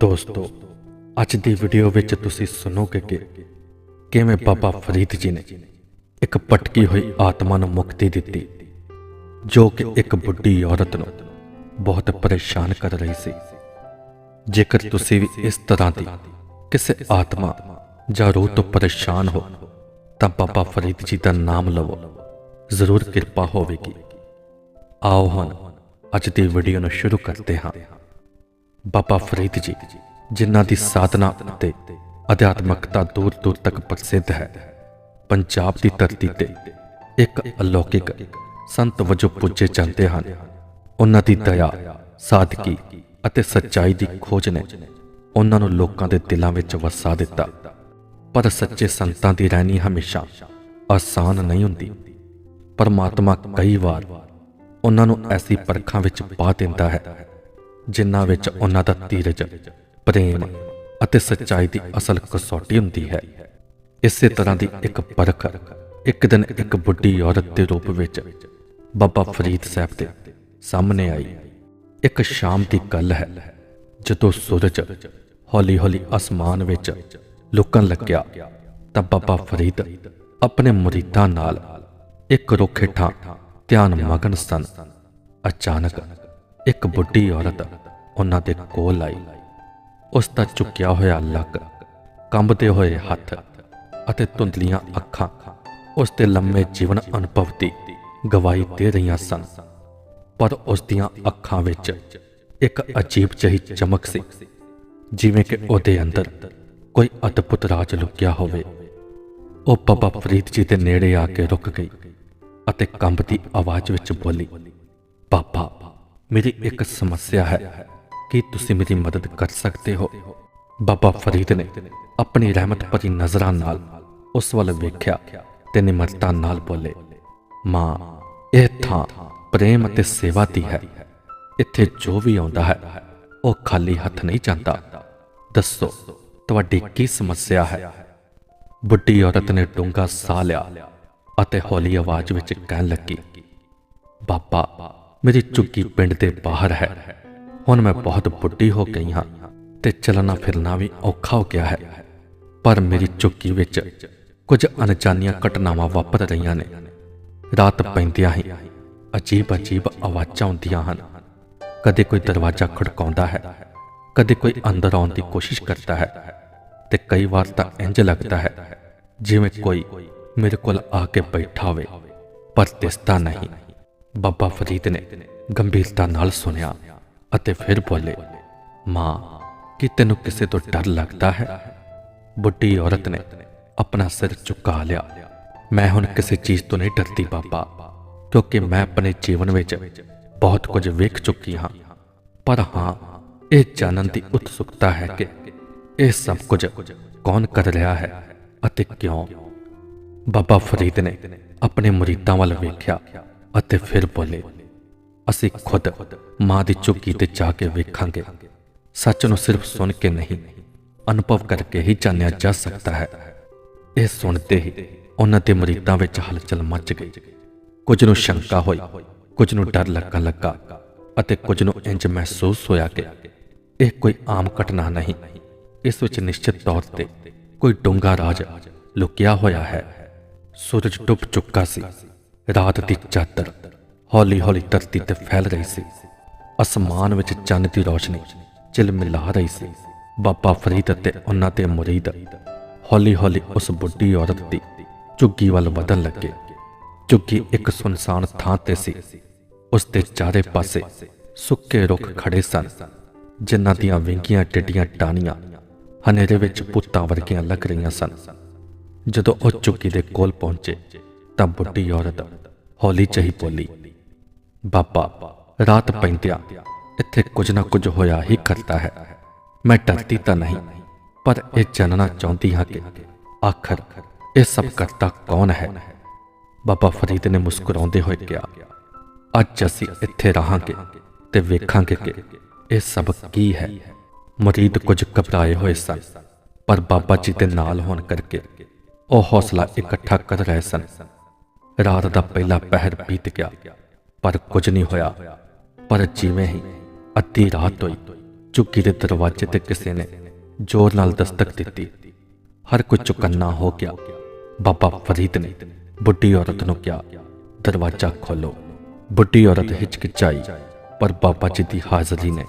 ਦੋਸਤੋ, ਅੱਜ ਦੀ ਵੀਡੀਓ ਵਿੱਚ ਤੁਸੀਂ ਸੁਣੋਗੇ ਕਿ ਕਿਵੇਂ ਬਾਬਾ ਫਰੀਦ ਜੀ ਨੇ ਇੱਕ ਪਟਕੀ ਹੋਈ ਆਤਮਾ ਨੂੰ ਮੁਕਤੀ ਦਿੱਤੀ, ਜੋ ਕਿ ਇੱਕ ਬੁੱਢੀ ਔਰਤ ਨੂੰ ਬਹੁਤ ਪਰੇਸ਼ਾਨ ਕਰ ਰਹੀ ਸੀ। ਜੇਕਰ ਤੁਸੀਂ ਵੀ ਇਸ ਤਰ੍ਹਾਂ ਦੀ ਕਿਸੇ ਆਤਮਾ ਜਾਂ ਰੂਹ ਤੋਂ ਪਰੇਸ਼ਾਨ ਹੋ, ਤਾਂ ਬਾਬਾ ਫਰੀਦ ਜੀ ਦਾ ਨਾਮ ਲਵੋ। ਜ਼ਰੂਰ ਕਿਰਪਾ ਹੋਵੇਗੀ। ਆਓ ਹੁਣ ਅੱਜ ਦੀ ਵੀਡੀਓ ਨੂੰ ਸ਼ੁਰੂ ਕਰਦੇ ਹਾਂ। ਬਾਬਾ ਫਰੀਦ ਜੀ, ਜਿਨ੍ਹਾਂ ਦੀ ਸਾਧਨਾ ਅਤੇ ਅਧਿਆਤਮਕਤਾ ਦੂਰ ਦੂਰ ਤੱਕ ਪ੍ਰਸਿੱਧ ਹੈ, ਪੰਜਾਬ ਦੀ ਧਰਤੀ ਤੇ ਇੱਕ ਅਲੌਕਿਕ ਸੰਤ ਵਜੋਂ ਪੁੱਜੇ ਜਾਂਦੇ ਹਨ। ਉਹਨਾਂ ਦੀ ਦਇਆ, ਸਾਦਗੀ ਅਤੇ ਸੱਚਾਈ ਦੀ ਖੋਜ ਨੇ ਉਹਨਾਂ ਨੂੰ ਲੋਕਾਂ ਦੇ ਦਿਲਾਂ ਵਿੱਚ ਵਸਾ ਦਿੱਤਾ। ਪਰ ਸੱਚੇ ਸੰਤਾਂ ਦੀ ਰਹਿਣੀ ਹਮੇਸ਼ਾ ਆਸਾਨ ਨਹੀਂ ਹੁੰਦੀ। ਪਰਮਾਤਮਾ ਕਈ ਵਾਰ ਉਹਨਾਂ ਨੂੰ ਐਸੀ ਪਰਖਾਂ ਵਿੱਚ ਪਾ ਦਿੰਦਾ ਹੈ ਜਿਨ੍ਹਾਂ ਵਿੱਚ ਉਹਨਾਂ ਦਾ ਧੀਰਜ ਪ੍ਰੇਮ ਅਤੇ ਸੱਚਾਈ ਦੀ ਅਸਲ ਕਸੌਟੀ ਹੁੰਦੀ ਹੈ। ਇਸੇ ਤਰ੍ਹਾਂ ਦੀ ਇੱਕ ਪਰਖ ਇੱਕ ਦਿਨ ਇੱਕ ਬੁੱਢੀ ਔਰਤ ਦੇ ਰੂਪ ਵਿੱਚ ਬਾਬਾ ਫਰੀਦ ਸਾਹਿਬ ਦੇ ਸਾਹਮਣੇ ਆਈ। ਇੱਕ ਸ਼ਾਮ ਦੀ ਗੱਲ ਹੈ ਜਦੋਂ ਸੂਰਜ ਹੌਲੀ-ਹੌਲੀ ਅਸਮਾਨ ਵਿੱਚ ਲੁਕਣ ਲੱਗਿਆ ਤਾਂ ਬਾਬਾ ਫਰੀਦ ਆਪਣੇ ਮੁਰੀਦਾਂ ਨਾਲ ਇੱਕ ਰੁੱਖ ਹੇਠਾਂ ਧਿਆਨ ਮਗਨ ਸਨ। ਅਚਾਨਕ ਇੱਕ ਬੁੱਢੀ ਔਰਤ ਉਹਨਾਂ ਦੇ ਕੋਲ ਆਈ। ਉਸ ਦਾ ਝੁਕਿਆ ਹੋਇਆ ਲੱਕ, ਕੰਬਦੇ ਹੋਏ ਹੱਥ ਅਤੇ ਧੁੰਦਲੀਆਂ ਅੱਖਾਂ ਉਸ ਦੇ ਲੰਮੇ ਜੀਵਨ ਅਨੁਭਵ ਦੀ ਗਵਾਹੀ ਦੇ ਰਹੀਆਂ ਸਨ। ਪਰ ਉਸ ਦੀਆਂ ਅੱਖਾਂ ਵਿੱਚ ਇੱਕ ਅਜੀਬ ਜਿਹੀ ਚਮਕ ਸੀ, ਜਿਵੇਂ ਕਿ ਉਹਦੇ ਅੰਦਰ ਕੋਈ ਅਦਭੁਤ ਰਾਜ ਲੁਕਿਆ ਹੋਵੇ। ਉਹ ਬਾਬਾ ਫਰੀਦ ਜੀ ਦੇ ਨੇੜੇ ਆ ਕੇ ਰੁਕ ਗਈ ਅਤੇ ਕੰਬਦੀ ਆਵਾਜ਼ ਵਿੱਚ ਬੋਲੀ ਪਾਪਾ ਮੇਰੀ ਇੱਕ ਸਮੱਸਿਆ ਹੈ ਕੀ ਤੁਸੀਂ ਮੇਰੀ ਮਦਦ ਕਰ ਸਕਦੇ ਹੋ। ਬਾਬਾ ਫਰੀਦ ਨੇ ਆਪਣੀ ਰਹਿਮਤ ਭਰੀ ਨਜ਼ਰਾਂ ਨਾਲ ਉਸ ਵੱਲ ਵੇਖਿਆ ਤੇ ਨਿਮਰਤਾ ਨਾਲ ਬੋਲੇ, ਮਾਂ, ਇਹ ਥਾਂ ਪ੍ਰੇਮ ਅਤੇ ਸੇਵਾ ਦੀ ਹੈ। ਇੱਥੇ ਜੋ ਵੀ ਆਉਂਦਾ ਹੈ, ਉਹ ਖਾਲੀ ਹੱਥ ਨਹੀਂ ਜਾਂਦਾ। ਦੱਸੋ, ਤੁਹਾਡੀ ਕੀ ਸਮੱਸਿਆ ਹੈ? ਬੁੱਢੀ ਔਰਤ ਨੇ ਡੂੰਘਾ ਸਾਹ ਲਿਆ ਅਤੇ ਹੌਲੀ ਆਵਾਜ਼ ਵਿੱਚ ਕਹਿਣ ਲੱਗੀ, ਬਾਬਾ ਮੇਰੀ ਝੁੱਗੀ ਪਿੰਡ ਦੇ ਬਾਹਰ ਹੈ। ਹੁਣ ਮੈਂ ਬਹੁਤ ਬੁੱਢੀ ਹੋ ਗਈ ਹਾਂ ਤੇ ਚੱਲਣਾ ਫਿਰਨਾ ਵੀ ਔਖਾ ਹੋ ਗਿਆ ਹੈ। ਪਰ ਮੇਰੀ ਝੁੱਗੀ ਵਿੱਚ ਕੁਝ ਅਣਜਾਣੀਆਂ ਘਟਨਾਵਾਂ ਵਾਪਰ ਰਹੀਆਂ ਨੇ। ਰਾਤ ਪੈਂਦਿਆਂ ਹੀ ਅਜੀਬ ਅਜੀਬ ਆਵਾਜ਼ਾਂ ਆਉਂਦੀਆਂ ਹਨ। ਕਦੇ ਕੋਈ ਦਰਵਾਜ਼ਾ ਖੜਕਾਉਂਦਾ ਹੈ, ਕਦੇ ਕੋਈ ਅੰਦਰ ਆਉਣ ਦੀ ਕੋਸ਼ਿਸ਼ ਕਰਦਾ ਹੈ ਤੇ ਕਈ ਵਾਰ ਤਾਂ ਇੰਜ ਲੱਗਦਾ ਹੈ ਜਿਵੇਂ ਕੋਈ ਮੇਰੇ ਕੋਲ ਆ ਕੇ ਬੈਠਾ ਹੋਵੇ, ਪਰ ਦਿਸਦਾ ਨਹੀਂ। ਬਾਬਾ ਫਰੀਦ ਨੇ ਗੰਭੀਰਤਾ ਨਾਲ ਸੁਣਿਆ ਅਤੇ ਫਿਰ ਬੋਲੇ, ਮਾਂ, ਕੀ ਤੈਨੂੰ ਕਿਸੇ ਤੋਂ ਡਰ ਲੱਗਦਾ ਹੈ? ਬੁੱਢੀ ਔਰਤ ਨੇ ਆਪਣਾ ਸਿਰ ਝੁਕਾ ਲਿਆ। ਮੈਂ ਹੁਣ ਕਿਸੇ ਚੀਜ਼ ਤੋਂ ਨਹੀਂ ਡਰਦੀ ਬਾਬਾ, ਕਿਉਂਕਿ ਮੈਂ ਆਪਣੇ ਜੀਵਨ ਵਿੱਚ ਬਹੁਤ ਕੁਝ ਵੇਖ ਚੁੱਕੀ ਹਾਂ। ਪਰ ਹਾਂ, ਇਹ ਜਾਣਨ ਦੀ ਉਤਸੁਕਤਾ ਹੈ ਕਿ ਇਹ ਸਭ ਕੁਝ ਕੌਣ ਕਰ ਰਿਹਾ ਹੈ ਅਤੇ ਕਿਉਂ? ਬਾਬਾ ਫਰੀਦ ਨੇ ਆਪਣੇ ਮੁਰੀਦਾਂ ਵੱਲ ਵੇਖਿਆ। ਅਤੇ ਫਿਰ ਬੋਲੇ, ਅਸੀਂ ਖੁਦ ਮਾਂ ਦੀ ਝੁੱਗੀ ਤੇ ਜਾ ਕੇ ਵੇਖਾਂਗੇ। ਸੱਚ ਨੂੰ ਸਿਰਫ ਸੁਣ ਕੇ ਨਹੀਂ, ਅਨੁਭਵ ਕਰਕੇ ਹੀ ਜਾਣਿਆ ਜਾ ਸਕਦਾ ਹੈ। ਇਹ ਸੁਣਦੇ ਹੀ ਉਹਨਾਂ ਦੇ ਮੁਰੀਦਾਂ ਵਿੱਚ ਹਲਚਲ ਮਚ ਗਈ। ਕੁਝ ਨੂੰ ਸ਼ੰਕਾ ਹੋਈ, ਕੁਝ ਨੂੰ ਡਰ ਲੱਗਣ ਲੱਗਾ ਅਤੇ ਕੁਝ ਨੂੰ ਇੰਜ ਮਹਿਸੂਸ ਹੋਇਆ ਕਿ ਇਹ ਕੋਈ ਆਮ ਘਟਨਾ ਨਹੀਂ। ਇਸ ਵਿੱਚ ਨਿਸ਼ਚਿਤ ਤੌਰ ਤੇ ਕੋਈ ਡੂੰਘਾ ਰਾਜ ਲੁਕਿਆ ਹੋਇਆ ਹੈ। ਸੂਰਜ ਡੁੱਬ ਚੁੱਕਾ ਸੀ। ਰਾਤ ਦੀ ਚਾਦਰ ਹੌਲੀ-ਹੌਲੀ ਧਰਤੀ ਤੇ ਫੈਲ ਰਹੀ ਸੀ। ਅਸਮਾਨ ਵਿੱਚ ਚੰਨ ਦੀ ਰੋਸ਼ਨੀ ਝਿਲਮਿਲਾ ਰਹੀ ਸੀ। ਬਾਬਾ ਫਰੀਦ ਅਤੇ ਉਹਨਾਂ ਦੇ ਮੁਰੀਦ ਹੌਲੀ-ਹੌਲੀ ਉਸ ਬੁੱਢੀ ਔਰਤ ਦੀ ਝੁੱਗੀ ਵੱਲ ਵਧਣ ਲੱਗੇ। ਝੁੱਗੀ ਇੱਕ ਸੁਨਸਾਨ ਥਾਂ ਤੇ ਸੀ। ਉਸ ਦੇ ਚਾਰੇ ਪਾਸੇ ਸੁੱਕੇ ਰੁੱਖ ਖੜੇ ਸਨ, ਜਿਨ੍ਹਾਂ ਦੀਆਂ ਵਿੰਗੀਆਂ ਟਿੱਡੀਆਂ ਟਾਹਣੀਆਂ ਹਨੇਰੇ ਵਿੱਚ ਪੁੱਤਾਂ ਵਰਗੀਆਂ ਲੱਗ ਰਹੀਆਂ ਸਨ। ਜਦੋਂ ਉਹ ਝੁੱਗੀ ਦੇ ਕੋਲ ਪਹੁੰਚੇ ਤਾਂ ਬੁੱਢੀ ਔਰਤ, ਹੌਲੀ ਜਿਹੀ ਬੋਲੀ, ਬਾਬਾ, ਰਾਤ ਪੈਂਦਿਆਂ ਇੱਥੇ ਕੁਝ ਨਾ ਕੁਝ ਹੋਇਆ ਹੀ ਕਰਦਾ ਹੈ। ਮੈਂ ਡਰਦੀ ਤਾਂ ਨਹੀਂ, ਪਰ ਇਹ ਜਾਣਨਾ ਚਾਹੁੰਦੀ ਹਾਂ ਕਿ ਆਖਰ ਇਹ ਸਭ ਕਰਤਾ ਕੌਣ ਹੈ? ਬਾਬਾ ਫਰੀਦ ਨੇ ਮੁਸਕਰਾਉਂਦੇ ਹੋਏ ਕਿਹਾ, ਅੱਜ ਅਸੀਂ ਇੱਥੇ ਰਹਾਂਗੇ ਤੇ ਵੇਖਾਂਗੇ ਕਿ ਇਹ ਸਭ ਕੀ ਹੈ। ਮਰੀਦ ਕੁਝ ਘਬਰਾਏ ਹੋਏ ਸਨ, ਪਰ ਬਾਬਾ ਜੀ ਦੇ ਨਾਲ ਹੋਣ ਕਰਕੇ ਉਹ ਹੌਸਲਾ ਇਕੱਠਾ ਕਰ ਰਹੇ ਸਨ। ਰਾਤ ਦਾ ਪਹਿਲਾ ਪਹਿਰ ਬੀਤ ਗਿਆ। ਪਰ ਕੁਝ ਨਹੀਂ ਹੋਇਆ। ਪਰ ਜਿਵੇਂ ਹੀ ਅੱਧੀ ਰਾਤ ਹੋਈ, ਝੁੱਗੀ ਦੇ ਦਰਵਾਜ਼ੇ ਤੇ ਕਿਸੇ ਨੇ ਜ਼ੋਰ ਨਾਲ ਦਸਤਕ ਦਿੱਤੀ। ਹਰ ਕੋਈ ਚੁਕੰਨਾ ਹੋ ਗਿਆ। ਬਾਬਾ ਫਰੀਦ ਨੇ ਬੁੱਢੀ ਔਰਤ ਨੂੰ ਕਿਹਾ, ਦਰਵਾਜ਼ਾ ਖੋਲੋ। ਬੁੱਢੀ ਔਰਤ ਹਿਚਕਿਚਾਈ, ਪਰ ਬਾਬਾ ਜੀ ਦੀ ਹਾਜ਼ਰੀ ਨੇ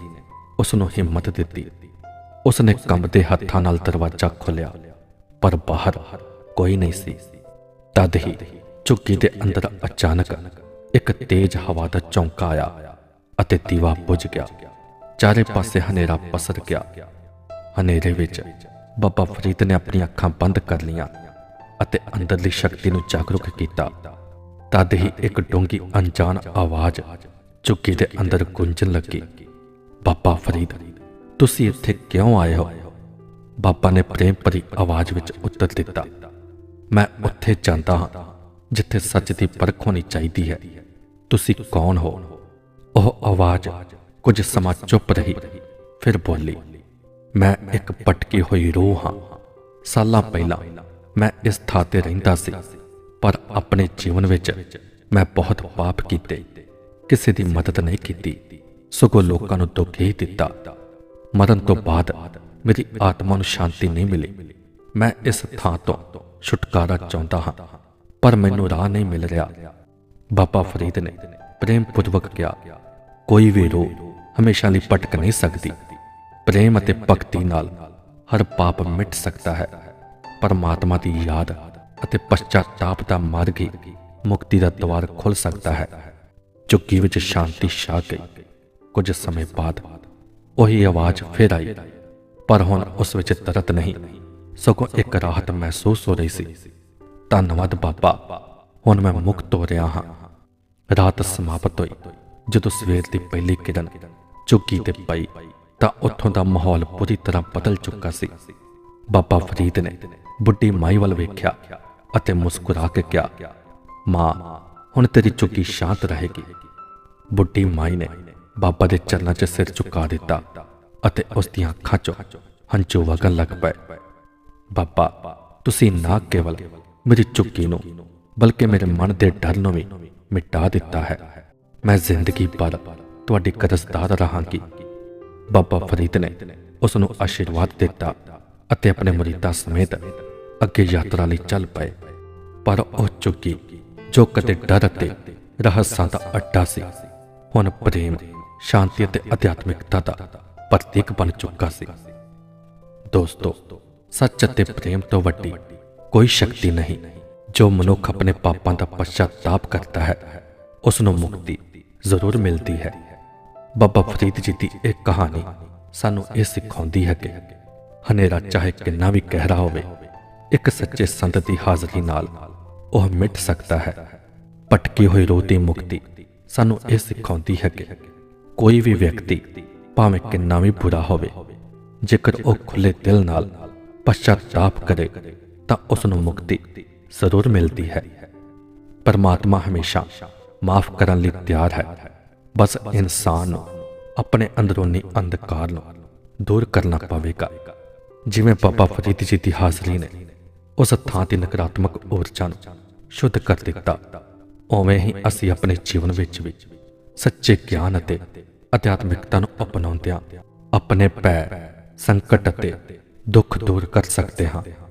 ਉਸ ਨੂੰ ਹਿੰਮਤ ਦਿੱਤੀ। ਉਸ ਨੇ ਕੰਬਦੇ ਹੱਥਾਂ ਨਾਲ ਦਰਵਾਜ਼ਾ ਖੋਲ੍ਹਿਆ, ਪਰ ਬਾਹਰ ਕੋਈ ਨਹੀਂ ਸੀ। ਤਦ ਹੀ ਝੁੱਗੀ ਦੇ ਅੰਦਰ ਅਚਾਨਕ ਇੱਕ ਤੇਜ਼ ਹਵਾ ਦਾ ਝੋਂਕਾ ਆਇਆ ਅਤੇ ਦੀਵਾ ਬੁਝ ਗਿਆ। ਚਾਰੇ ਪਾਸੇ ਹਨੇਰਾ ਪਸਰ ਗਿਆ। ਹਨੇਰੇ ਵਿੱਚ ਬਾਬਾ ਫਰੀਦ ਨੇ ਆਪਣੀਆਂ ਅੱਖਾਂ ਬੰਦ ਕਰ ਲਈਆਂ ਅਤੇ ਅੰਦਰਲੀ ਸ਼ਕਤੀ ਨੂੰ ਜਾਗਰੂਕ ਕੀਤਾ। ਤਦ ਹੀ ਇੱਕ ਡੂੰਗੀ ਅਣਜਾਣ ਆਵਾਜ਼ ਝੁੱਗੀ ਦੇ ਅੰਦਰ ਗੂੰਜਣ ਲੱਗੀ। ਬਾਬਾ ਫਰੀਦ, ਤੁਸੀਂ ਇੱਥੇ ਕਿਉਂ ਆਏ ਹੋ? ਬਾਬਾ ਨੇ ਪ੍ਰੇਮ ਭਰੀ ਆਵਾਜ਼ ਵਿੱਚ ਉੱਤਰ ਦਿੱਤਾ, ਮੈਂ ਉੱਥੇ ਜਾਂਦਾ ਹਾਂ। ਜਿੱਥੇ ਸੱਚ ਦੀ ਪਰਖ ਹੋਣੀ ਚਾਹੀਦੀ ਹੈ। ਤੁਸੀਂ ਕੌਣ ਹੋ? ਉਹ ਆਵਾਜ਼, ਕੁਝ ਸਮਾਂ ਚੁੱਪ ਰਹੀ, ਫਿਰ ਬੋਲੀ, ਮੈਂ ਇੱਕ ਪਟਕੀ ਹੋਈ ਰੂਹ ਹਾਂ। ਸਾਲਾਂ ਪਹਿਲਾਂ ਮੈਂ ਇਸ ਥਾਂ ਤੇ ਰਹਿੰਦਾ ਸੀ, ਪਰ ਆਪਣੇ ਜੀਵਨ ਵਿੱਚ ਮੈਂ ਬਹੁਤ ਪਾਪ ਕੀਤੇ। ਕਿਸੇ ਦੀ ਮਦਦ ਨਹੀਂ ਕੀਤੀ, ਸਗੋਂ ਲੋਕਾਂ ਨੂੰ ਦੁੱਖ ਹੀ ਦਿੱਤਾ। ਮਰਨ ਤੋਂ ਬਾਅਦ ਮੇਰੀ ਆਤਮਾ ਨੂੰ ਸ਼ਾਂਤੀ ਨਹੀਂ ਮਿਲੀ। ਮੈਂ ਇਸ ਥਾਂ ਤੋਂ ਛੁਟਕਾਰਾ ਚਾਹੁੰਦਾ ਹਾਂ। ਪਰ ਮੈਨੂੰ ਰਾਹ ਨਹੀਂ ਮਿਲ ਰਿਹਾ। ਬਾਬਾ ਫਰੀਦ ਨੇ ਪ੍ਰੇਮ ਪੂਰਵਕ ਕਿਹਾ, ਕੋਈ ਵੀ ਰੋ ਹਮੇਸ਼ਾ ਲਈ ਭਟਕ ਨਹੀਂ ਸਕਦੀ। ਪ੍ਰੇਮ ਅਤੇ ਭਗਤੀ ਨਾਲ ਹਰ ਪਾਪ ਮਿਟ ਸਕਦਾ ਹੈ। ਪਰਮਾਤਮਾ ਦੀ ਯਾਦ ਅਤੇ ਪਛਤਾਪ ਦਾ ਮਾਰਗ ਹੀ ਮੁਕਤੀ ਦਾ ਦਵਾਰ ਖੁੱਲ ਸਕਦਾ ਹੈ। ਚੁੱਕੀ ਵਿੱਚ ਸ਼ਾਂਤੀ ਛਾ ਗਈ। ਕੁਝ ਸਮੇਂ ਬਾਅਦ ਉਹੀ ਆਵਾਜ਼ ਫਿਰ ਆਈ, ਪਰ ਹੁਣ ਉਸ ਵਿੱਚ ਤਰਤ ਨਹੀਂ, ਸਗੋਂ ਇੱਕ ਰਾਹਤ ਮਹਿਸੂਸ ਹੋ ਰਹੀ ਸੀ। ਧੰਨਵਾਦ ਬਾਬਾ। ਹੁਣ ਮੈਂ ਮੁਕਤ ਹੋ ਰਿਹਾ ਹਾਂ। ਰਾਤ ਸਮਾਪਤ ਹੋਈ। ਜਦੋਂ ਸਵੇਰ ਦੀ ਪਹਿਲੀ ਕਿਰਨ ਚੁੱਕੀ ਤੇ ਪਈ, ਤਾਂ ਉੱਥੋਂ ਦਾ ਮਾਹੌਲ ਪੂਰੀ ਤਰ੍ਹਾਂ ਬਦਲ ਚੁੱਕਾ ਸੀ। ਬਾਬਾ ਫਰੀਦ ਨੇ ਬੁੱਢੀ ਮਾਈ ਵੱਲ ਵੇਖਿਆ ਅਤੇ ਮੁਸਕਰਾ ਕੇ ਕਿਹਾ, ਮਾਂ, ਹੁਣ ਤੇਰੀ ਚੁੱਕੀ ਸ਼ਾਂਤ ਰਹੇਗੀ। ਬੁੱਢੀ ਮਾਈ ਨੇ ਬਾਬਾ ਦੇ ਚਰਨਾਂ 'ਚ ਸਿਰ ਝੁਕਾ ਦਿੱਤਾ ਅਤੇ ਉਸ ਦੀਆਂ ਅੱਖਾਂ 'ਚੋਂ ਹੰਝੂ ਵਗਣ ਲੱਗ ਪਏ। ਬਾਬਾ, ਤੁਸੀਂ ਨਾ ਕੇਵਲ ਮੇਰੀ ਚੁੱਕੀ ਨੂੰ ਬਲਕਿ ਮੇਰੇ ਮਨ ਦੇ ਡਰ ਨੂੰ ਵੀ ਮਿਟਾ ਦਿੱਤਾ ਹੈ ਮੈਂ ਜ਼ਿੰਦਗੀ ਭਰ ਤੁਹਾਡੀ ਕਰਜ਼ਦਾਰ ਰਹਾਂਗੀ ਬਾਬਾ ਫਰੀਦ ਨੇ ਉਸ ਨੂੰ ਆਸ਼ੀਰਵਾਦ ਦਿੱਤਾ ਅਤੇ ਆਪਣੇ ਮੁਰੀਦਾਂ ਸਮੇਤ ਅੱਗੇ ਯਾਤਰਾ ਲਈ ਚੱਲ ਪਏ ਪਰ ਉਹ ਚੁੱਕੀ ਜੋ ਕਦੇ ਡਰ ਅਤੇ ਰਹੱਸਾਂ ਦਾ ਅੱਡਾ ਸੀ ਹੁਣ ਪ੍ਰੇਮ ਸ਼ਾਂਤੀ ਅਤੇ ਅਧਿਆਤਮਿਕਤਾ ਦਾ ਪ੍ਰਤੀਕ ਬਣ ਚੁੱਕਾ ਸੀ ਦੋਸਤੋ ਸੱਚ ਅਤੇ ਪ੍ਰੇਮ ਤੋਂ ਵੱਡੀ ਕੋਈ ਸ਼ਕਤੀ ਨਹੀਂ। ਜੋ ਮਨੁੱਖ ਆਪਣੇ ਪਾਪਾਂ ਦਾ ਪਛਤਾਪ ਕਰਦਾ ਹੈ ਉਸ ਨੂੰ ਮੁਕਤੀ ਜ਼ਰੂਰ ਮਿਲਦੀ ਹੈ। ਬਾਬਾ ਫਰੀਦ ਜੀ ਦੀ ਇਹ ਕਹਾਣੀ ਸਾਨੂੰ ਇਹ ਸਿਖਾਉਂਦੀ ਹੈ ਕਿ ਹਨੇਰਾ ਚਾਹੇ ਕਿੰਨਾ ਵੀ ਗਹਿਰਾ ਹੋਵੇ, ਇੱਕ ਸੱਚੇ ਸੰਤ ਦੀ ਹਾਜ਼ਰੀ ਨਾਲ ਉਹ ਮਿਟ ਸਕਦਾ ਹੈ। ਭਟਕੀ ਹੋਈ ਰੋਹ ਦੀ ਮੁਕਤੀ ਸਾਨੂੰ ਇਹ ਸਿਖਾਉਂਦੀ ਹੈ ਕਿ ਕੋਈ ਵੀ ਵਿਅਕਤੀ ਭਾਵੇਂ ਕਿੰਨਾ ਵੀ ਬੁਰਾ ਹੋਵੇ, ਜੇਕਰ ਉਹ ਖੁੱਲੇ ਦਿਲ ਨਾਲ ਪਛਤਾਪ ਕਰੇ ਤਾਂ ਉਸ ਨੂੰ ਮੁਕਤੀ ਜ਼ਰੂਰ ਮਿਲਦੀ ਹੈ। ਪਰਮਾਤਮਾ ਹਮੇਸ਼ਾ ਮਾਫ ਕਰਨ ਲਈ ਤਿਆਰ ਹੈ। ਬਸ ਇਨਸਾਨ ਨੂੰ ਆਪਣੇ ਅੰਦਰੂਨੀ ਅੰਧਕਾਰ ਨੂੰ ਦੂਰ ਕਰਨਾ ਪਵੇਗਾ। ਜਿਵੇਂ ਬਾਬਾ ਫਰੀਦ ਜੀ ਦੀ ਹਾਜ਼ਰੀ ਨੇ ਉਸ ਥਾਂ ਤੇ ਨਕਾਰਾਤਮਕ ਊਰਜਾ ਨੂੰ ਸ਼ੁੱਧ ਕਰ ਦਿੱਤਾ। ਉਵੇਂ ਹੀ ਅਸੀਂ ਆਪਣੇ ਜੀਵਨ ਵਿੱਚ ਵੀ ਸੱਚੇ ਗਿਆਨ ਅਤੇ ਅਧਿਆਤਮਿਕਤਾ ਨੂੰ ਅਪਣਾਉਂਦਿਆਂ ਆਪਣੇ ਪੈਰ ਸੰਕਟ ਅਤੇ ਦੁੱਖ ਦੂਰ ਕਰ ਸਕਦੇ ਹਾਂ।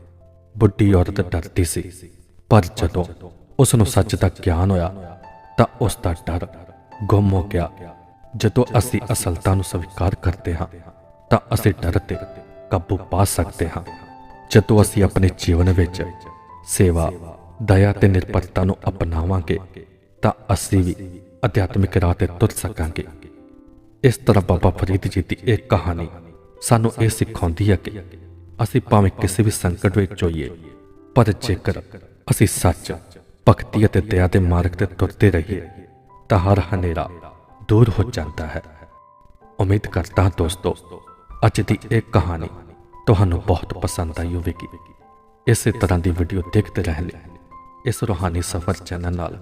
ਬੁੱਢੀ ਔਰਤ ਡਰਦੀ ਸੀ। ਪਰ ਜਦੋਂ ਉਸ ਨੂੰ ਸੱਚ ਦਾ ਗਿਆਨ ਹੋਇਆ, ਤਾਂ ਉਸ ਦਾ ਡਰ ਗੁੰਮ ਹੋ ਗਿਆ। ਜਦੋਂ ਅਸੀਂ ਅਸਲਤਾ ਨੂੰ ਸਵੀਕਾਰ ਕਰਦੇ ਹਾਂ, ਤਾਂ ਅਸੀਂ ਡਰ ਤੇ ਕਾਬੂ ਪਾ ਸਕਦੇ ਹਾਂ। ਜਦੋਂ ਅਸੀਂ ਆਪਣੇ ਜੀਵਨ ਵਿੱਚ ਸੇਵਾ, ਦਇਆ ਤੇ ਨਿਰਭਰਤਾ ਨੂੰ ਅਪਣਾਵਾਂਗੇ, ਤਾਂ ਅਸੀਂ ਵੀ ਅਧਿਆਤਮਿਕ ਰਾਹ ਤੇ ਤੁਰ ਸਕਾਂਗੇ। ਇਸ ਤਰ੍ਹਾਂ ਬਾਬਾ ਫਰੀਦ ਜੀ ਦੀ ਇਹ ਕਹਾਣੀ ਸਾਨੂੰ ਇਹ ਸਿਖਾਉਂਦੀ ਹੈ ਕਿ ਅਸੀਂ ਭਾਵੇਂ ਕਿਸੇ ਵੀ ਸੰਕਟ ਵਿੱਚ ਹੋਈਏ ਪਰ ਜੇਕਰ ਅਸੀਂ ਸੱਚ, ਭਗਤੀ ਅਤੇ ਦਇਆ ਦੇ ਮਾਰਗ ਤੇ ਤੁਰਦੇ ਰਹੀਏ, ਤਾਂ ਹਰ ਹਨੇਰਾ ਦੂਰ ਹੋ ਜਾਂਦਾ ਹੈ। ਉਮੀਦ ਕਰਦਾ ਹਾਂ ਦੋਸਤੋ, ਅੱਜ ਦੀ ਇਹ ਕਹਾਣੀ ਤੁਹਾਨੂੰ ਬਹੁਤ ਪਸੰਦ ਆਈ ਹੋਵੇਗੀ। ਇਸੇ ਤਰ੍ਹਾਂ ਦੀ ਵੀਡੀਓ ਦੇਖਦੇ ਰਹਿਣ ਲਈ ਇਸ ਰੂਹਾਨੀ ਸਫ਼ਰ ਚੈਨਲ ਨਾਲ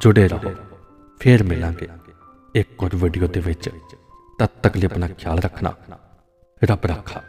ਜੁੜੇ ਰਹੋ। ਫੇਰ ਮਿਲਾਂਗੇ ਇੱਕ ਹੋਰ ਵੀਡੀਓ ਦੇ ਵਿੱਚ। ਤਦ ਤੱਕ ਲਈ ਆਪਣਾ ਖਿਆਲ ਰੱਖਣਾ, ਰੱਬ ਰੱਖਾ।